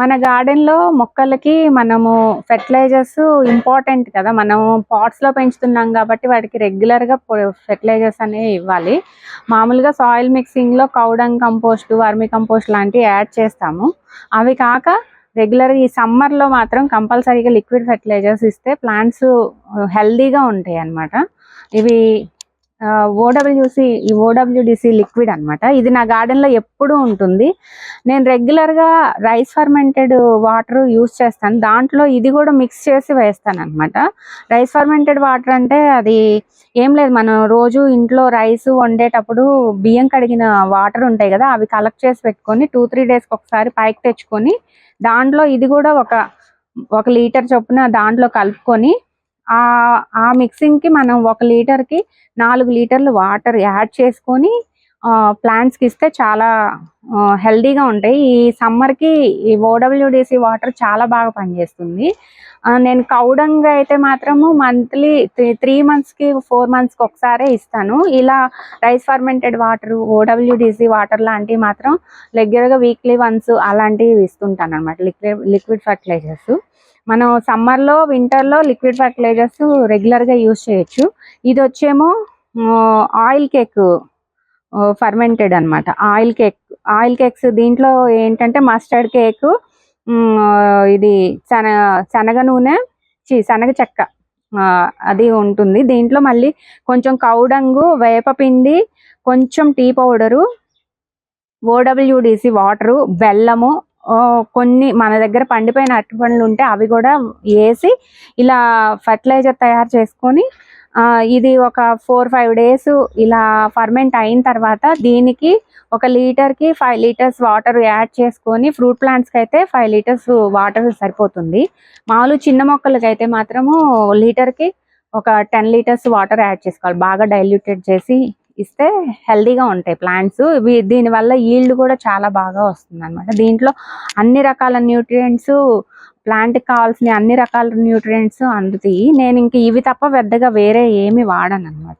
మన గార్డెన్లో మొక్కలకి మనము ఫెర్టిలైజర్స్ ఇంపార్టెంట్ కదా. మనం పాట్స్లో పెంచుతున్నాం కాబట్టి వాటికి రెగ్యులర్గా ఫెర్టిలైజర్స్ అనేవి ఇవ్వాలి. మామూలుగా సాయిల్ మిక్సింగ్లో కౌడంగ్ కంపోస్ట్ వర్మి కంపోస్ట్ లాంటివి యాడ్ చేస్తాము. అవి కాక రెగ్యులర్ ఈ సమ్మర్లో మాత్రం కంపల్సరీగా లిక్విడ్ ఫెర్టిలైజర్స్ ఇస్తే ప్లాంట్స్ హెల్దీగా uh, ఉంటాయి అన్నమాట ఇవి ఓడబ్ల్యూసి ఈ ఓడబ్ల్యూడిసి లిక్విడ్ అన్నమాట. ఇది నా గార్డెన్లో ఎప్పుడూ ఉంటుంది. నేను రెగ్యులర్గా రైస్ ఫర్మెంటెడ్ వాటర్ యూస్ చేస్తాను. దాంట్లో ఇది కూడా మిక్స్ చేసి వేస్తాను అనమాట రైస్ ఫర్మెంటెడ్ వాటర్ అంటే అది ఏం లేదు. మనం రోజు ఇంట్లో రైస్ వండేటప్పుడు బియ్యం కడిగిన వాటర్ ఉంటాయి కదా అవి కలెక్ట్ చేసి పెట్టుకొని టూ త్రీ డేస్కి ఒకసారి పైకి తెచ్చుకొని దాంట్లో ఇది కూడా ఒక ఒక లీటర్ చొప్పున దాంట్లో కలుపుకొని ఆ ఆ మిక్సింగ్కి మనం ఒక లీటర్కి నాలుగు లీటర్లు వాటర్ యాడ్ చేసుకొని ప్లాంట్స్కి ఇస్తే చాలా హెల్దీగా ఉంటాయి. ఈ సమ్మర్కి ఈ ఓడబ్ల్యూడిసి వాటర్ చాలా బాగా పనిచేస్తుంది. నేను కౌడంగా అయితే మాత్రము మంత్లీ త్రీ మంత్స్కి ఫోర్ మంత్స్కి ఒకసారే ఇస్తాను. ఇలా rice fermented water OWDC water లాంటివి మాత్రం రెగ్యులర్గా వీక్లీ వన్స్ అలాంటివి ఇస్తుంటాను అనమాట లిక్విడ్ లిక్విడ్ ఫర్టిలైజర్స్. మనం సమ్మర్లో వింటర్లో లిక్విడ్ ఫర్టిలైజర్స్ రెగ్యులర్గా యూజ్ చేయొచ్చు. ఇది వచ్చేమో ఆయిల్ కేక్ ఫర్మెంటెడ్ అన్నమాట. ఆయిల్ కేక్ ఆయిల్ కేక్స్ దీంట్లో ఏంటంటే మస్టర్డ్ కేక్ ఇది శన శనగ నూనె చి శనగ చెక్క. అది ఉంటుంది. దీంట్లో మళ్ళీ కొంచెం కౌడంగు వేపపిండి కొంచెం టీ పౌడరు ఓడబ్ల్యూడిసి వాటరు బెల్లము కొన్ని మన దగ్గర పండిపోయిన అరటిపండ్లు ఉంటే అవి కూడా వేసి ఇలా ఫర్టిలైజర్ తయారు చేసుకొని ఇది ఒక ఫోర్ ఫైవ్ డేస్ ఇలా ఫర్మెంట్ అయిన తర్వాత దీనికి ఒక లీటర్కి ఫైవ్ లీటర్స్ వాటర్ యాడ్ చేసుకొని ఫ్రూట్ ప్లాంట్స్కి అయితే ఫైవ్ లీటర్స్ వాటర్ సరిపోతుంది. మామూలు చిన్న మొక్కలకి అయితే మాత్రము లీటర్కి ఒక టెన్ లీటర్స్ వాటర్ యాడ్ చేసుకోవాలి. బాగా డైల్యూటెడ్ చేసి ఇస్తే హెల్దీగా ఉంటాయి ప్లాంట్స్. దీనివల్ల ఈల్డ్ కూడా చాలా బాగా వస్తుంది అనమాట దీంట్లో అన్ని రకాల న్యూట్రియంట్స్ ప్లాంట్కి కావాల్సిన అన్ని రకాల న్యూట్రియంట్స్ అందుతాయి. నేను ఇంక ఇవి తప్ప పెద్దగా వేరే ఏమి వాడను అనమాట